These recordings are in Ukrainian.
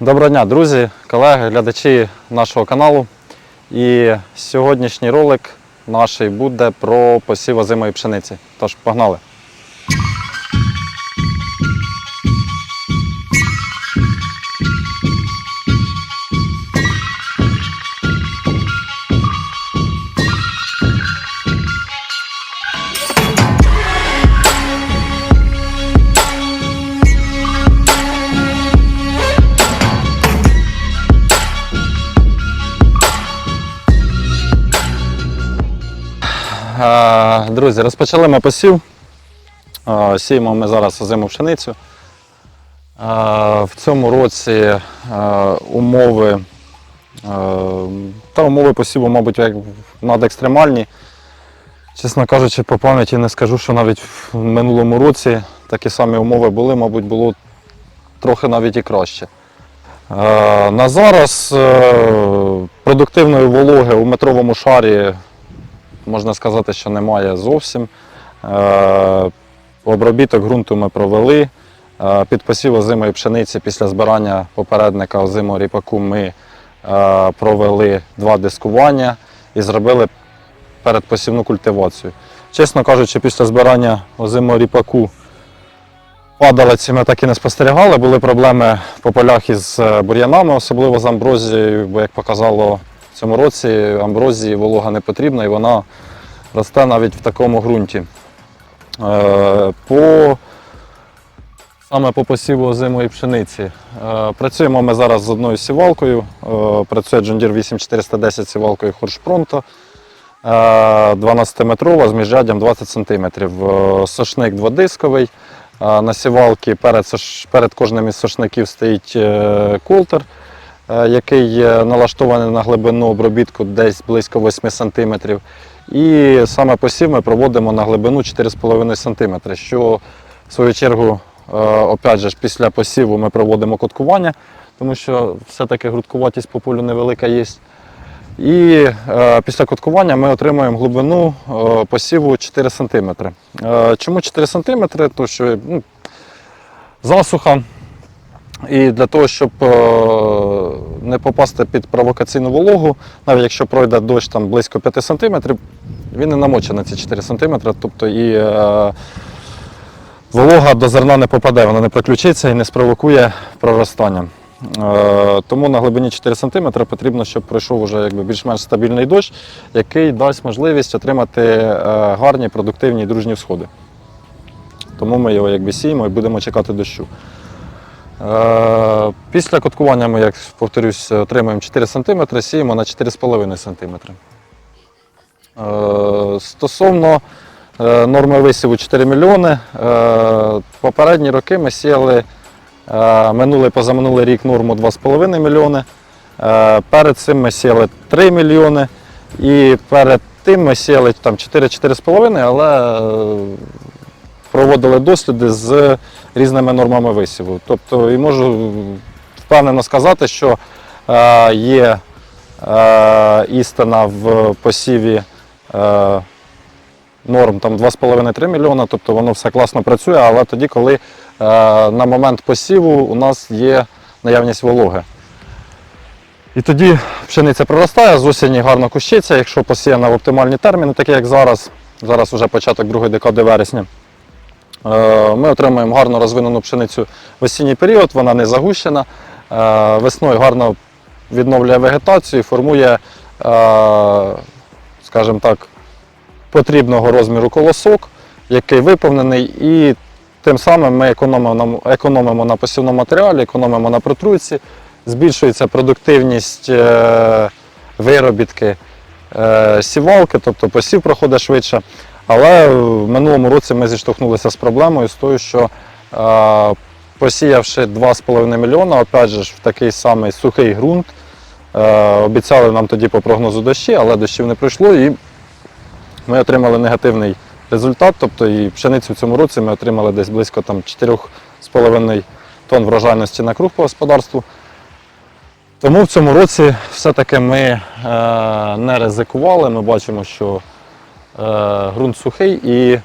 Доброго дня, друзі, колеги, глядачі нашого каналу. І сьогоднішній ролик наш буде про посів озимої пшениці. Тож, погнали! Друзі, розпочали ми посів. Е, Сіємо ми зараз озиму пшеницю. Е, В цьому році е, умови, е, та умови посіву, мабуть, надекстремальні. Чесно кажучи, по пам'яті не скажу, що навіть в минулому році такі самі умови були, мабуть, було трохи навіть і краще. Е, На зараз е, продуктивної вологи у метровому шарі можна сказати, що немає зовсім. Е, Обробіток ґрунту ми провели. Е, Під посів озимої пшениці після збирання попередника озимого ріпаку ми е, провели два дискування і зробили передпосівну культивацію. Чесно кажучи, після збирання озимого ріпаку падалиці ми так і не спостерігали. Були проблеми по полях із бур'янами, особливо з амброзією, бо як показало цьому році амброзії волога не потрібна і вона росте навіть в такому ґрунті. Е, По, саме по посіву озимої пшениці. Е, Працюємо ми зараз з одною сівалкою. Е, Працює Deere 8410 сівалкою Хоршпронто. 12-метрова з міжряддям 20 см. Сошник дводисковий. На сівалці перед, перед кожним із сошників стоїть колтер, який е, налаштований на глибину обробітку десь близько 8 см. І саме посів ми проводимо на глибину 4,5 см, що в свою чергу, е, опять же, після посіву ми проводимо коткування, тому що все-таки грудкуватість по полю невелика є. І е, після коткування ми отримуємо глибину е, посіву 4 см. Е, чому 4 см? Тому що ну, засуха. І для того, щоб е, не попасти під провокаційну вологу, навіть якщо пройде дощ там близько 5 см, він не намочить на ці 4 см, тобто і е, волога до зерна не попаде, вона не приключиться і не спровокує проростання. Е, Тому на глибині 4 см потрібно, щоб пройшов уже якби більш-менш стабільний дощ, який дасть можливість отримати е, гарні, продуктивні і дружні всходи. Тому ми його якби сіємо і будемо чекати дощу. Е, Після коткування ми, як повторюсь, отримуємо 4 см, сіємо на 4,5 см. Е, Стосовно е, норми висіву 4 мільйони, е, попередні роки ми сіяли минулий позаминулий рік норму 2,5 мільйони. Перед цим ми сіяли 3 мільйони і перед тим ми сіяли 4-4,5, але проводили досліди з різними нормами висіву. Тобто і можу впевнено сказати, що е, є е, істина в посіві е, норм там 2,5-3 мільйона, тобто воно все класно працює, але тоді, коли на момент посіву у нас є наявність вологи. І тоді пшениця проростає, з осені гарно кущиться, якщо посіяна в оптимальні терміни, такі як зараз, зараз вже початок другої декади вересня. Е, Ми отримуємо гарно розвинену пшеницю в осінній період, вона не загущена. Е, Весною гарно відновлює вегетацію, формує, е, скажімо так, потрібного розміру колосок, який виповнений, і тим самим ми економимо економимо на посівному матеріалі, економимо на протруйці, збільшується продуктивність виробітки сівалки, тобто посів проходить швидше. Але в минулому році ми зіштовхнулися з проблемою з тою, що е, посіявши 2,5 мільйона, опять же в такий самий сухий ґрунт, е, обіцяли нам тоді по прогнозу дощі, але дощів не пройшло і ми отримали негативний результат. Тобто і пшеницю в цьому році ми отримали десь близько там, 4,5 тонн врожайності на круг по господарству. Тому в цьому році все-таки ми е, не ризикували. Ми бачимо, що ґрунт сухий і е,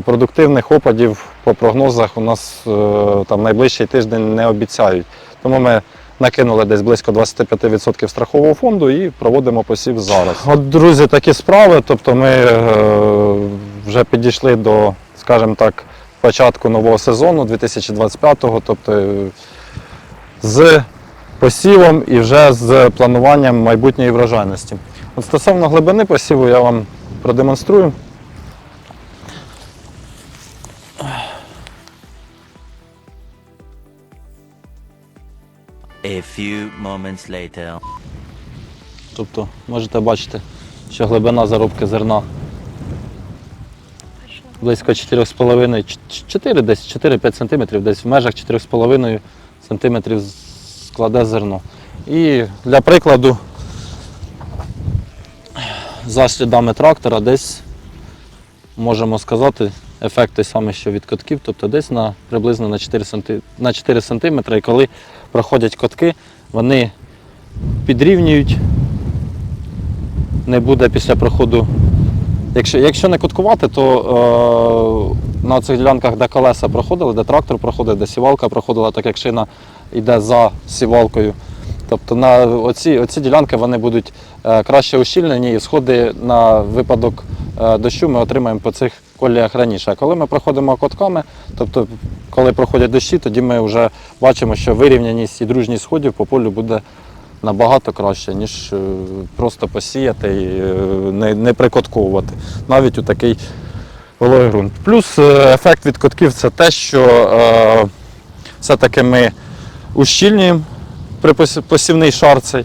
продуктивних опадів по прогнозах у нас е, там найближчий тиждень не обіцяють. Тому ми накинули десь близько 25% страхового фонду і проводимо посів зараз. От, друзі, такі справи. Тобто ми е, вже підійшли до, скажімо так, початку нового сезону 2025-го, тобто е, з посівом і вже з плануванням майбутньої врожайності. От стосовно глибини посіву я вам продемонструю. A few moments later. Тобто можете бачити, що глибина заробки зерна близько 4,5, 4 десь 4-5 см, десь в межах 4,5 см складе зерно. І для прикладу, за слідами трактора десь можемо сказати, ефект той самий, що від котків, тобто десь на приблизно на 4 см, на 4 см, і коли проходять котки, вони підрівнюють не буде після проходу. Якщо, якщо не куткувати, то е, на цих ділянках, де колеса проходили, де трактор проходить, де сівалка проходила, так як шина йде за сівалкою. Тобто на оці, оці ділянки вони будуть е, краще ущільнені і сходи на випадок е, дощу ми отримаємо по цих коліях раніше. А коли ми проходимо котками, тобто коли проходять дощі, тоді ми вже бачимо, що вирівняність і дружність сходів по полю буде набагато краще, ніж е, просто посіяти і не, не прикотковувати, навіть у такий вологий ґрунт. Плюс ефект від котків це те, що е, все-таки ми ущільнюємо посівний шар цей,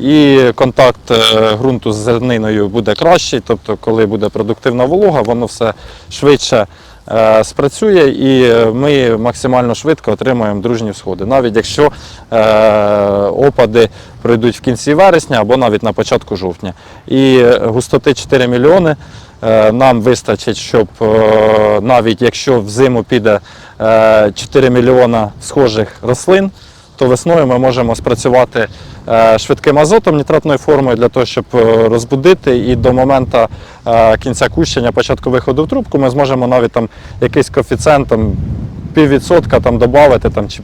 і контакт е, ґрунту з зерниною буде кращий, тобто коли буде продуктивна волога, воно все швидше е, спрацює і ми максимально швидко отримаємо дружні всходи. Навіть якщо е, опади пройдуть в кінці вересня або навіть на початку жовтня. І густоти 4 мільйони нам вистачить, щоб навіть якщо в зиму піде е, 4 мільйона схожих рослин, то весною ми можемо спрацювати е, швидким азотом нітратною формою для того, щоб е, розбудити і до моменту е, кінця кущення, початку виходу в трубку, ми зможемо навіть там якийсь коефіцієнт там, піввідсотка там додати там, чи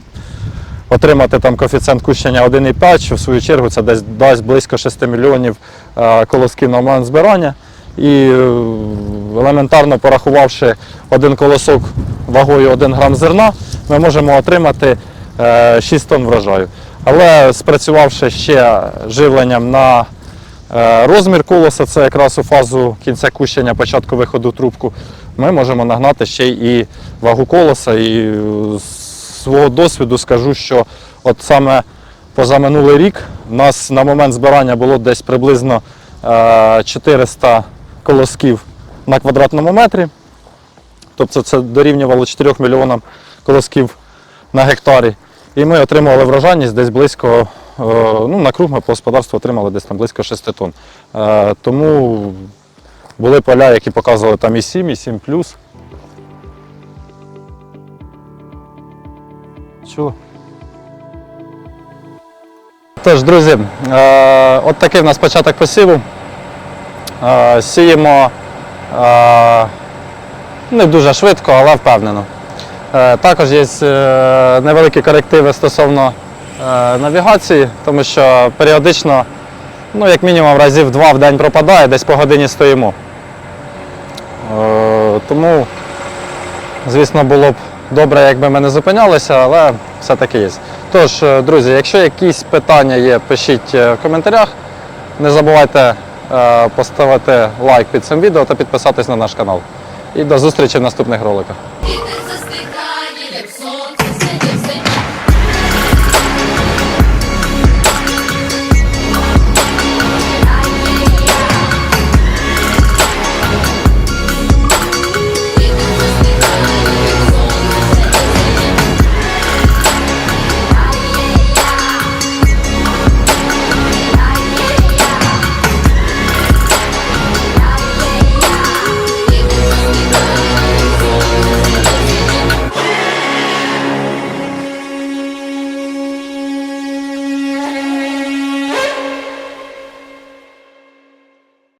отримати там коефіцієнт кущення 1,5, що в свою чергу це десь дасть близько 6 мільйонів колосків на момент збирання. І елементарно порахувавши один колосок вагою 1 грам зерна, ми можемо отримати 6 тонн врожаю. Але спрацювавши ще живленням на е, розмір колоса, це якраз у фазу кінця кущення, початку виходу трубку, ми можемо нагнати ще і вагу колоса. І е, з свого досвіду скажу, що от саме позаминулий рік у нас на момент збирання було десь приблизно е, 400 колосків на квадратному метрі. Тобто це дорівнювало 4 мільйонам колосків на гектарі. І ми отримували врожайність десь близько, е, ну на круг ми по господарству отримали десь там близько 6 тонн. Е, Тому були поля, які показували там і 7, і 7 плюс. Тож, друзі, е, от такий в нас початок посіву. Сіємо не дуже швидко, але впевнено. Е, Також є е, невеликі корективи стосовно е, навігації, тому що періодично, ну, як мінімум, разів два в день пропадає, десь по годині стоїмо. Тому, звісно, було б добре, якби ми не зупинялися, але все-таки є. Тож, друзі, якщо якісь питання є, пишіть в коментарях. Не забувайте поставити лайк під цим відео та підписатись на наш канал. І до зустрічі в наступних роликах.